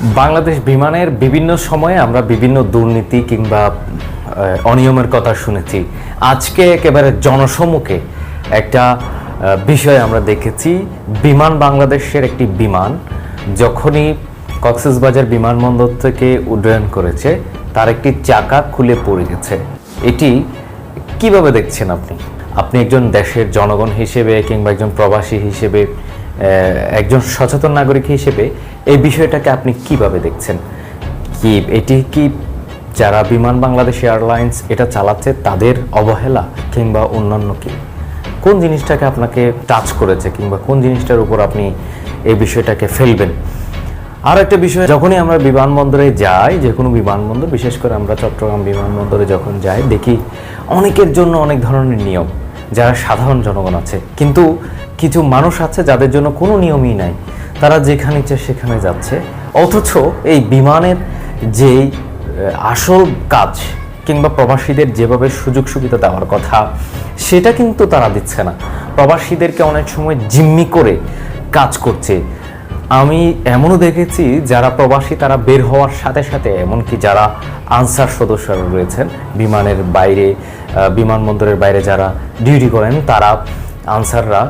বাংলাদেশ বিমানের বিভিন্ন সময়ে আমরা বিভিন্ন দুর্নীতি কিংবা অনিয়মের কথা শুনেছি। আজকে একেবারে জনসম্মুখে একটা বিষয় আমরা দেখেছি। বিমান বাংলাদেশের একটি বিমান যখনই কক্সবাজার বিমানবন্দর থেকে উড্ডয়ন করেছে, তার একটি চাকা খুলে পড়ে গেছে। এটি কীভাবে দেখছেন আপনি? আপনি একজন দেশের জনগণ হিসেবে কিংবা একজন প্রবাসী হিসেবে একজন সচেতন নাগরিক হিসেবে এই বিষয়টাকে আপনি কীভাবে দেখছেন? কি এটি কি যারা বিমান বাংলাদেশ এয়ারলাইন্স এটা চালাচ্ছে তাদের অবহেলা কিংবা অন্যান্য কি? কোন জিনিসটাকে আপনাকে টাচ করেছে কিংবা কোন জিনিসটার উপর আপনি এই বিষয়টাকে ফেলবেন? আর একটা বিষয়, যখনই আমরা বিমানবন্দরে যাই যে কোনো বিমানবন্দর, বিশেষ করে আমরা চট্টগ্রাম বিমানবন্দরে যখন যাই, দেখি অনেকের জন্য অনেক ধরনের নিয়ম। যারা সাধারণ জনগণ আছে। কিন্তু কিছু মানুষ আছে যাদের জন্য কোনো নিয়মই নাই। তারা যেখানে ইচ্ছে সেখানে যাচ্ছে। অথচ এই বিমানের যেই আসল কাজ কিংবা প্রবাসীদের যেভাবে সুযোগ সুবিধা দেওয়ার কথা, সেটা কিন্তু তারা দিচ্ছে না। প্রবাসীদেরকে অনেক সময় জিম্মি করে কাজ করছে। আমি এমনও দেখেছি যারা প্রবাসী, তারা বের হওয়ার সাথে সাথে, এমনকি যারা আনসার সদস্যরা রয়েছেন, বিমানের বাইরে বিমানবন্দরের বাইরে যারা ডিউটি করেন, তারা আনসাররা,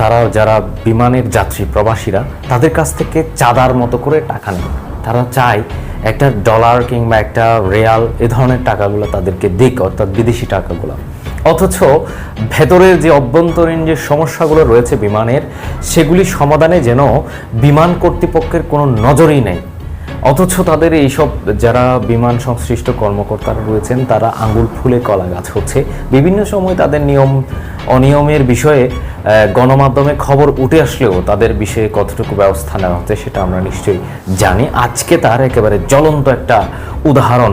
তারা যারা বিমানের যাত্রী, প্রবাসীরা, তাদের কাছ থেকে চাঁদার মতো করে টাকা নেয় তারা চায় একটা ডলার কিংবা একটা রেয়াল এ ধরনের টাকাগুলো তাদেরকে দিক, অর্থাৎ বিদেশি টাকাগুলো। অথচ ভেতরের যে অভ্যন্তরীণ যে সমস্যাগুলো রয়েছে বিমানের, সেগুলি সমাধানে যেন বিমান কর্তৃপক্ষের কোনো নজরই নেই। অথচ তাদের এইসব যারা বিমান সংশ্লিষ্ট কর্মকর্তারা রয়েছেন, তারা আঙ্গুল ফুলে কলা গাছ হচ্ছে। বিভিন্ন সময় তাদের নিয়ম অনিয়মের বিষয়ে গণমাধ্যমে খবর উঠে আসলেও তাদের বিষয়ে কতটুকু ব্যবস্থা নেওয়া হচ্ছে সেটা আমরা নিশ্চয়ই জানি। আজকে তার একেবারে জ্বলন্ত একটা উদাহরণ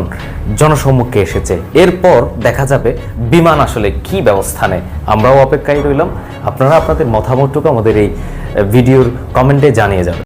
জনসম্মুখে এসেছে। এরপর দেখা যাবে বিমান আসলে কি ব্যবস্থা নেয়। আমরাও অপেক্ষায় রইলাম। আপনারা আপনাদের মতামতটুকু আমাদের এই ভিডিওর কমেন্টে জানিয়ে যাবেন।